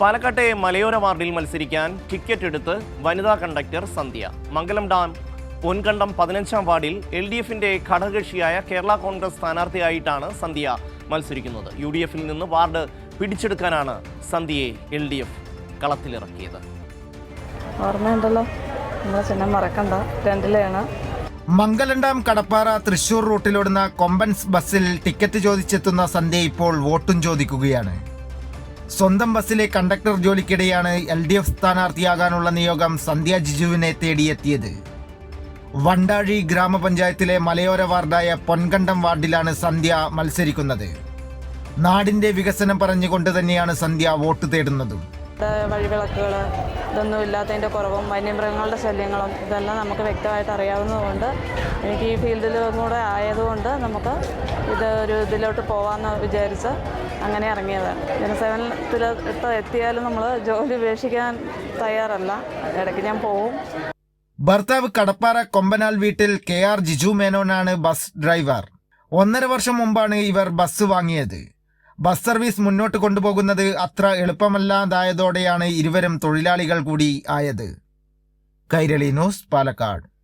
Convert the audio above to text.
പാലക്കാട്ടെ മലയോര വാർഡിൽ മത്സരിക്കാൻ ടിക്കറ്റ് എടുത്ത് വനിതാ കണ്ടക്ടർ സന്ധ്യ. മംഗലം ഡാം പൊൻകണ്ടം പതിനഞ്ചാം വാർഡിൽ എൽ ഡി എഫിന്റെ ഘടകകക്ഷിയായ കേരള കോൺഗ്രസ് സ്ഥാനാർത്ഥിയായിട്ടാണ് സന്ധ്യ മത്സരിക്കുന്നത്. യു ഡി എഫിൽ നിന്ന് വാർഡ് പിടിച്ചെടുക്കാനാണ് സന്ധ്യയെ എൽ ഡി എഫ് കളത്തിലിറക്കിയത്. ഓർമ്മയുണ്ടല്ലോ? നമ്മളെ ചിഹ്നം മറക്കണ്ട. രണ്ടിലെയാണ്. മംഗലണ്ടാം കടപ്പാറ തൃശൂർ റൂട്ടിലോടുന്ന കൊമ്പൻസ് ബസ്സിൽ ടിക്കറ്റ് ചോദിച്ചെത്തുന്ന സന്ധ്യ ഇപ്പോൾ വോട്ടും ചോദിക്കുകയാണ്. സ്വന്തം ബസ്സിലെ കണ്ടക്ടർ ജോലിക്കിടെയാണ് എൽ ഡി എഫ് സ്ഥാനാർത്ഥിയാകാനുള്ള നിയോഗം സന്ധ്യ ജിജുവിനെ തേടിയെത്തിയത്. വണ്ടാഴി ഗ്രാമപഞ്ചായത്തിലെ മലയോര വാർഡായ പൊൻകണ്ടം വാർഡിലാണ് സന്ധ്യ മത്സരിക്കുന്നത്. നാടിന്റെ വികസനം പറഞ്ഞുകൊണ്ട് തന്നെയാണ് സന്ധ്യ വോട്ട് തേടുന്നത്. വഴിവിളക്കുകൾ ഇതൊന്നും ഇല്ലാത്തതിന്റെ കുറവും വന്യമൃഗങ്ങളുടെ ശല്യങ്ങളും ഇതെല്ലാം നമുക്ക് വ്യക്തമായിട്ട് അറിയാവുന്നതുകൊണ്ട് എനിക്ക് ഈ ഫീൽഡിൽ കൂടെ ആയതുകൊണ്ട് നമുക്ക് ഇത് ഒരു ഇതിലോട്ട് പോകാമെന്ന് വിചാരിച്ച് അങ്ങനെ ഇറങ്ങിയതാണ്. ജനസേവനത്തിൽ എത്തിയാലും നമ്മൾ ജോലി ഉപേക്ഷിക്കാൻ തയ്യാറല്ല. ഇടയ്ക്ക് ഞാൻ പോവും. ഭർത്താവ് കടപ്പാറ കൊമ്പനാൽ വീട്ടിൽ കെ ആർ ജിജു മേനോനാണ് ബസ് ഡ്രൈവർ. ഒന്നര വർഷം മുമ്പാണ് ഇവർ ബസ് വാങ്ങിയത്. ബസ് സർവീസ് മുന്നോട്ട് കൊണ്ടുപോകുന്നത് അത്ര എളുപ്പമല്ലാതായതോടെയാണ് ഇരുവരും തൊഴിലാളികൾ കൂടി ആയത്. കൈരളി ന്യൂസ് പാലക്കാട്.